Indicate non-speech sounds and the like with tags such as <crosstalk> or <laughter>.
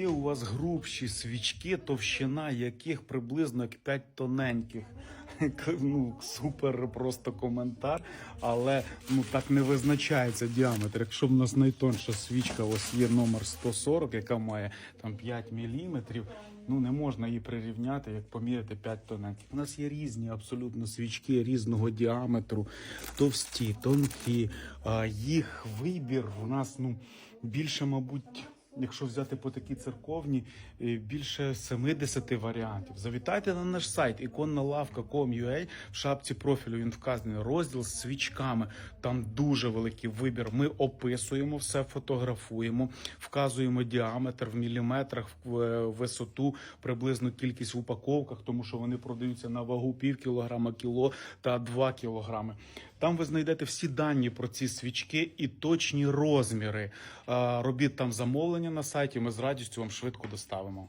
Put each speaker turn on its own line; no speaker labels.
Є у вас грубші свічки, товщина яких приблизно 5 тоненьких. <laughs> Ну, супер просто коментар, але ну так не визначається діаметр. Якщо в нас найтонша свічка, ось є номер 140, яка має там 5 міліметрів, ну не можна її прирівняти, як поміряти 5 тоненьких. У нас є різні абсолютно свічки різного діаметру, товсті, тонкі. Їх вибір у нас ну більше, мабуть. Якщо взяти по такі церковні, е, більше 70 варіантів. Завітайте на наш сайт іконналавка.com.ua, в шапці профілю він вказаний розділ з свічками. Там дуже великий вибір. Ми описуємо все, фотографуємо, вказуємо діаметр в міліметрах, в е, висоту, приблизну кількість в упаковках, тому що вони продаються на вагу пів кілограма, кіло та 2 кілограми. Там ви знайдете всі дані про ці свічки і точні розміри. А, Робіть там замовлення на сайті. Ми з радістю вам швидко доставимо.